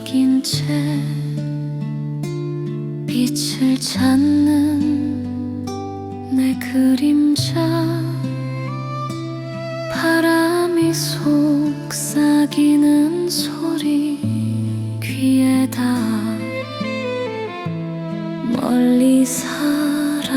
숨죽인 채 빛을 찾는 내 그림자. 바람이 속삭이는 소리 귀에다 멀리 사라져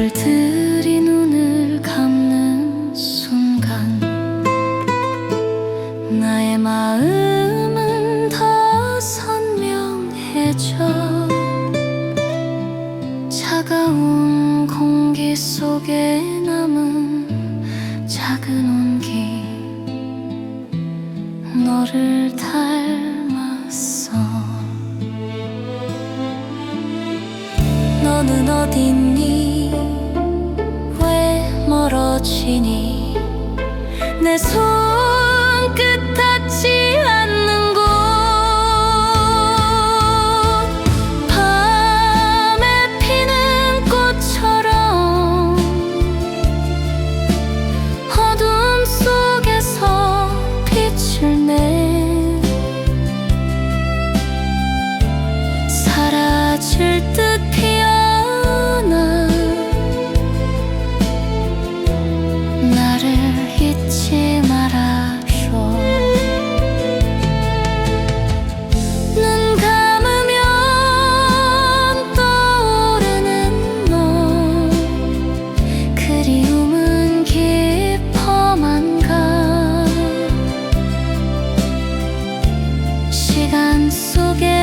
별들이 눈을 감는 순간 나의 마음은 더 선명해져. 차가운 공기 속에 남은 작은 온기 너를 닮 어딨니? 왜 멀어지니? 내 손 시간 속에